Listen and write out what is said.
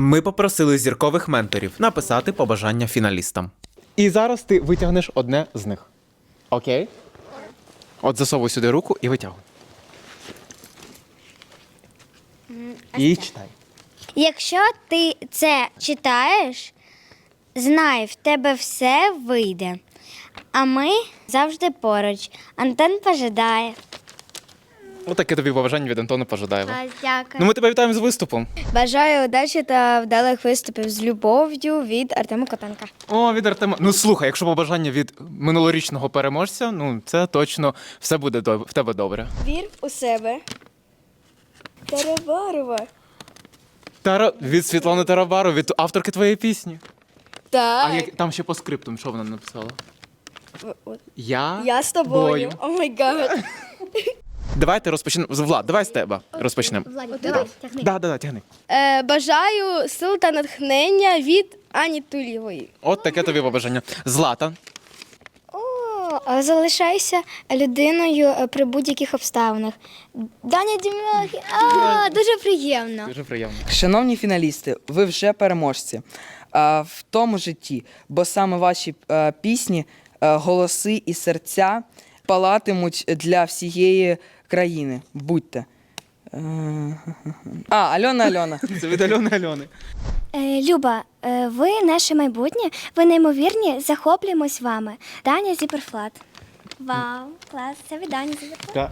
Ми попросили зіркових менторів написати побажання фіналістам. І зараз ти витягнеш одне з них. Окей? От засовуй сюди руку і витягуй. І читай. Якщо ти це читаєш, знай, в тебе все вийде. А ми завжди поруч. Антон пожидає. Отаке тобі побажання від Антона Пожидаєва. Дякую. Ну ми тебе вітаємо з виступом. Бажаю удачі та вдалих виступів з любов'ю від Артема Котенка. О, від Артема. Ну слухай, якщо побажання від минулорічного переможця, ну це точно все буде доб- в тебе добре. Вір у себе. Тарабарова. Тара від Світлани Тарабару, від авторки твоєї пісні. Так. А як там ще по скриптум, що вона написала? Я, Я з тобою. бою. О май гад. Давайте розпочнемо. Влад, давай з тебе розпочнемо. давай, тягни. Да, да, да, тягни. Е, бажаю сил та натхнення від Ані Тулєвої. От таке тобі побажання. Злата. О, залишайся людиною е, при будь-яких обставинах. Даня Дім'яхі, а, дуже приємно. Дуже приємно. Шановні фіналісти, ви вже переможці а, в тому житті, бо саме ваші е, пісні, е, голоси і серця палатимуть для всієї країни. Будьте. Е, А, Альона Альона. Це від Альони Альони. Е, Люба, е, ви наше майбутнє, ви неймовірні, захоплюємось вами. Даня Зіперфлат. Вау, клас, це від Дані Зіперфлат.